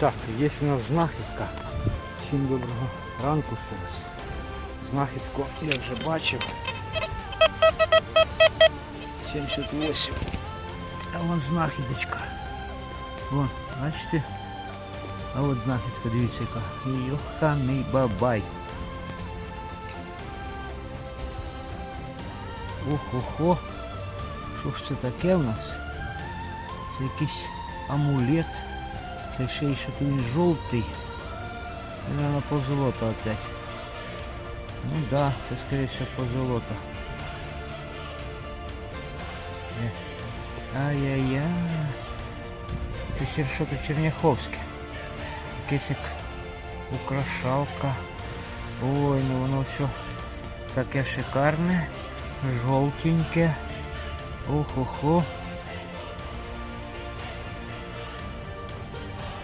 Так, є у нас знахідка. Всім доброго ранку ще раз. Знахідку я вже бачив. 78. А вон знахідочка. Вон, бачите? А от знахідка, дивіться яка. Йоханий бабай. Ох-охо. Що ж це таке в нас? Це якийсь амулет. Це ще й він жовтий. Наверное, позолота опять. Ну да, це скорее всего позолота. Е. Ай-яй-яй. Це ще що-то черняховське. Якесь як украшалка. Ой, ну воно все таке шикарне, жовтеньке. Ох-охо.